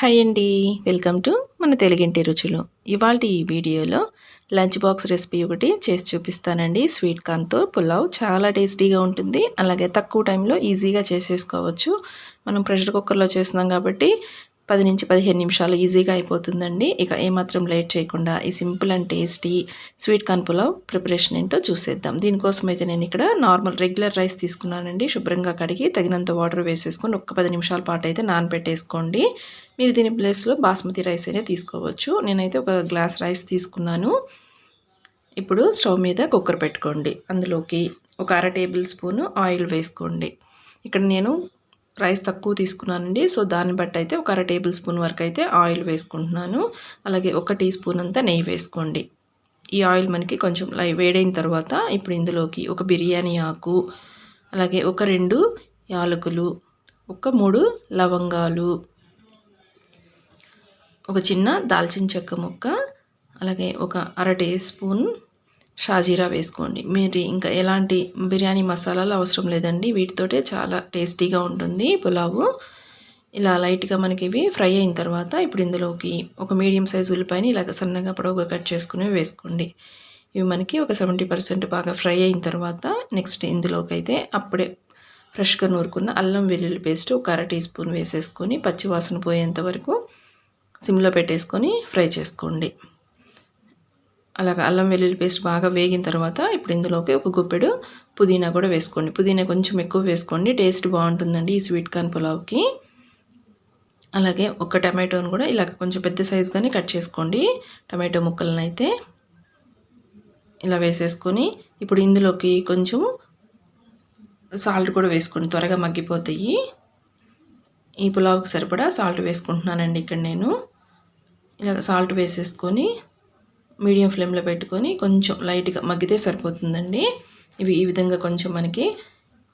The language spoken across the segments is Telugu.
హాయ్ అండి. వెల్కమ్ టు మన తెలుగింటి రుచులు. ఇవాళ ఈ వీడియోలో లంచ్ బాక్స్ రెసిపీ ఒకటి చేసి చూపిస్తానండి. స్వీట్ కార్న్తో పులావ్ చాలా టేస్టీగా ఉంటుంది. అలాగే తక్కువ టైంలో ఈజీగా చేసేసుకోవచ్చు. మనం ప్రెషర్ కుక్కర్లో చేస్తున్నాం కాబట్టి పది నుంచి పదిహేను నిమిషాలు ఈజీగా అయిపోతుందండి. ఇక ఏమాత్రం లేట్ చేయకుండా ఈ simple and tasty sweet corn pulao preparation ఏంటో చూసేద్దాం. దీనికోసం అయితే నేను ఇక్కడ నార్మల్ రెగ్యులర్ రైస్ తీసుకున్నానండి. శుభ్రంగా కడిగి తగినంత వాటర్ వేసేసుకొని ఒక్క పది నిమిషాల పాటు అయితే నానబెట్టేసుకోండి. మీరు దీని ప్లేస్లో బాస్మతి రైస్ అయినా తీసుకోవచ్చు. నేనైతే ఒక గ్లాస్ రైస్ తీసుకున్నాను. ఇప్పుడు స్టవ్ మీద కుక్కర్ పెట్టుకోండి. అందులోకి ఒక అర టేబుల్ స్పూన్ ఆయిల్ వేసుకోండి. ఇక్కడ నేను రైస్ తక్కువ తీసుకున్నానండి. సో దాన్ని బట్టి అయితే ఒక అర టేబుల్ స్పూన్ వరకు అయితే ఆయిల్ వేసుకుంటున్నాను. అలాగే ఒక టీ స్పూన్ అంతా నెయ్యి వేసుకోండి. ఈ ఆయిల్ మనకి కొంచెం లై వేడైన తర్వాత ఇప్పుడు ఇందులోకి ఒక బిర్యానీ ఆకు అలాగే ఒక రెండు యాలకులు ఒక మూడు లవంగాలు ఒక చిన్న దాల్చిన చెక్క ముక్క అలాగే ఒక అర టీ స్పూన్ షాజీరా వేసుకోండి. మీరు ఇంకా ఎలాంటి బిర్యానీ మసాలాలు అవసరం లేదండి. వీటితోటే చాలా టేస్టీగా ఉంటుంది పులావు. ఇలా లైట్గా మనకి ఇవి ఫ్రై అయిన తర్వాత ఇప్పుడు ఇందులోకి ఒక మీడియం సైజ్ ఉల్లిపాయని ఇలాగ సన్నగా పొడవుగా కట్ చేసుకుని వేసుకోండి. ఇవి మనకి ఒక సెవెంటీ పర్సెంట్ బాగా ఫ్రై అయిన తర్వాత నెక్స్ట్ ఇందులోకి అయితే అప్పుడే ఫ్రెష్గా నూరుకున్న అల్లం వెల్లుల్లి పేస్ట్ ఒక అర టీ స్పూన్ వేసేసుకొని పచ్చివాసన పోయేంత వరకు సిమ్లో పెట్టేసుకొని ఫ్రై చేసుకోండి. అలాగ అల్లం వెల్లుల్లి పేస్ట్ బాగా వేగిన తర్వాత ఇప్పుడు ఇందులోకి ఒక గుప్పెడు పుదీనా కూడా వేసుకోండి. పుదీనా కొంచెం ఎక్కువ వేసుకోండి. టేస్ట్ బాగుంటుందండి ఈ స్వీట్ కార్న్ పులావ్కి. అలాగే ఒక టమాటోని కూడా ఇలాగ కొంచెం పెద్ద సైజుగానే కట్ చేసుకోండి. టమాటో ముక్కలను అయితే ఇలా వేసేసుకొని ఇప్పుడు ఇందులోకి కొంచెం సాల్ట్ కూడా వేసుకోండి. త్వరగా మగ్గిపోతాయి. ఈ పులావ్కి సరిపడా సాల్ట్ వేసుకుంటున్నానండి ఇక్కడ నేను. ఇలా సాల్ట్ వేసేసుకొని మీడియం ఫ్లేమ్లో పెట్టుకొని కొంచెం లైట్గా మగ్గితే సరిపోతుందండి. ఇవి ఈ విధంగా కొంచెం మనకి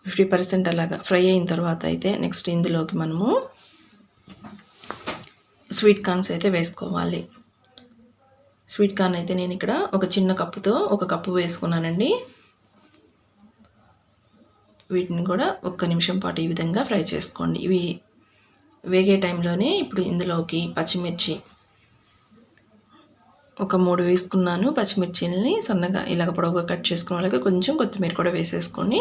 ఫిఫ్టీ పర్సెంట్ అలాగా ఫ్రై అయిన తర్వాత అయితే నెక్స్ట్ ఇందులోకి మనము స్వీట్ కార్న్స్ అయితే వేసుకోవాలి. స్వీట్ కార్న్ అయితే నేను ఇక్కడ ఒక చిన్న కప్పుతో ఒక కప్పు వేసుకున్నానండి. వీటిని కూడా ఒక్క నిమిషం పాటు ఈ విధంగా ఫ్రై చేసుకోండి. ఇవి వేగే టైంలోనే ఇప్పుడు ఇందులోకి పచ్చిమిర్చి ఒక మూడు వేసుకున్నాను పచ్చిమిర్చిని సన్నగా ఇలాగ పొడవుగా కట్ చేసుకున్న వాళ్ళకి కొంచెం కొత్తిమీర కూడా వేసేసుకొని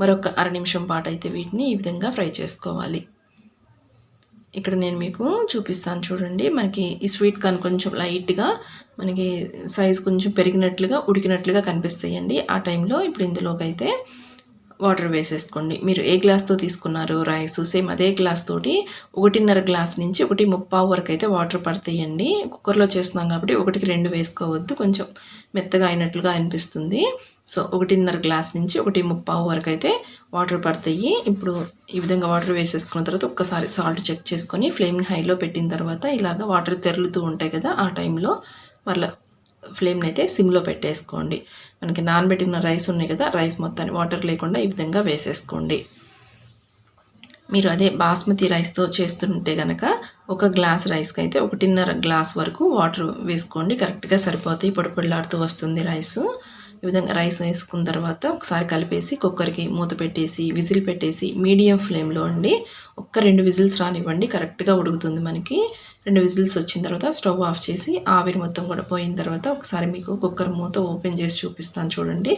మరొక అర నిమిషం పాటు అయితే వీటిని ఈ విధంగా ఫ్రై చేసుకోవాలి. ఇక్కడ నేను మీకు చూపిస్తాను చూడండి. మనకి ఈ స్వీట్ కార్న్ కొంచెం లైట్గా మనకి సైజ్ కొంచెం పెరిగినట్లుగా ఉడికినట్లుగా కనిపిస్తాయండి. ఆ టైంలో ఇప్పుడు ఇందులోకి అయితే వాటర్ వేసేసుకోండి. మీరు ఏ గ్లాస్తో తీసుకున్నారు రైస్ సేమ్ అదే గ్లాస్ తోటి ఒకటిన్నర గ్లాస్ నుంచి ఒకటి ముప్పావు వరకు అయితే వాటర్ పడతాయండి. కుక్కర్లో చేస్తున్నాం కాబట్టి ఒకటికి రెండు వేసుకోవద్దు. కొంచెం మెత్తగా అయినట్లుగా అనిపిస్తుంది. సో ఒకటిన్నర గ్లాస్ నుంచి ఒకటి ముప్పావు వరకు అయితే వాటర్ పడతాయి. ఇప్పుడు ఈ విధంగా వాటర్ వేసేసుకున్న తర్వాత ఒక్కసారి సాల్ట్ చెక్ చేసుకొని ఫ్లేమ్ని హైలో పెట్టిన తర్వాత ఇలాగ వాటర్ తెరులుతూ ఉంటాయి కదా ఆ టైంలో మళ్ళీ ఫ్లేమ్ని అయితే సిమ్లో పెట్టేసుకోండి. మనకి నానబెట్టిన రైస్ ఉన్నాయి కదా రైస్ మొత్తాన్ని వాటర్ లేకుండా ఈ విధంగా వేసేసుకోండి. మీరు అదే బాస్మతి రైస్తో చేస్తుంటే కనుక ఒక గ్లాస్ రైస్కి అయితే ఒకటిన్నర గ్లాస్ వరకు వాటర్ వేసుకోండి. కరెక్ట్గా సరిపోతాయి. పొడి పొడిలాడుతూ వస్తుంది రైస్. ఈ విధంగా రైస్ వేసుకున్న తర్వాత ఒకసారి కలిపేసి కుక్కర్కి మూత పెట్టేసి విజిల్ పెట్టేసి మీడియం ఫ్లేమ్లో అండి ఒక్క రెండు విజిల్స్ రానివ్వండి. కరెక్ట్గా ఉడుకుతుంది మనకి. రెండు విజిల్స్ వచ్చిన తర్వాత స్టవ్ ఆఫ్ చేసి ఆవిరి మొత్తం కూడా పోయిన తర్వాత ఒకసారి మీకు కుక్కర్ మూత ఓపెన్ చేసి చూపిస్తాను చూడండి.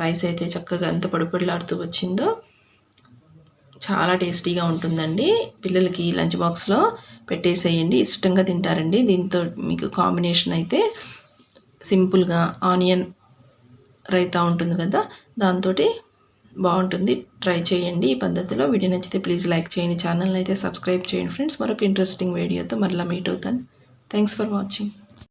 రైస్ అయితే చక్కగా ఎంత పడిపడిలాడుతూ వచ్చిందో చాలా టేస్టీగా ఉంటుందండి. పిల్లలకి లంచ్ బాక్స్లో పెట్టేసేయండి. ఇష్టంగా తింటారండి. దీంతో మీకు కాంబినేషన్ అయితే సింపుల్గా ఆనియన్ రైతా ఉంటుంది కదా దాంతో బాగుంటుంది. ట్రై చేయండి ఈ పద్ధతిలో. వీడియో నచ్చితే ప్లీజ్ లైక్ చేయండి. ఛానల్ అయితే సబ్స్క్రైబ్ చేయండి ఫ్రెండ్స్ మరొక ఇంట్రెస్టింగ్ వీడియోతో మరలా మీట్ అవుతాను. Thanks for watching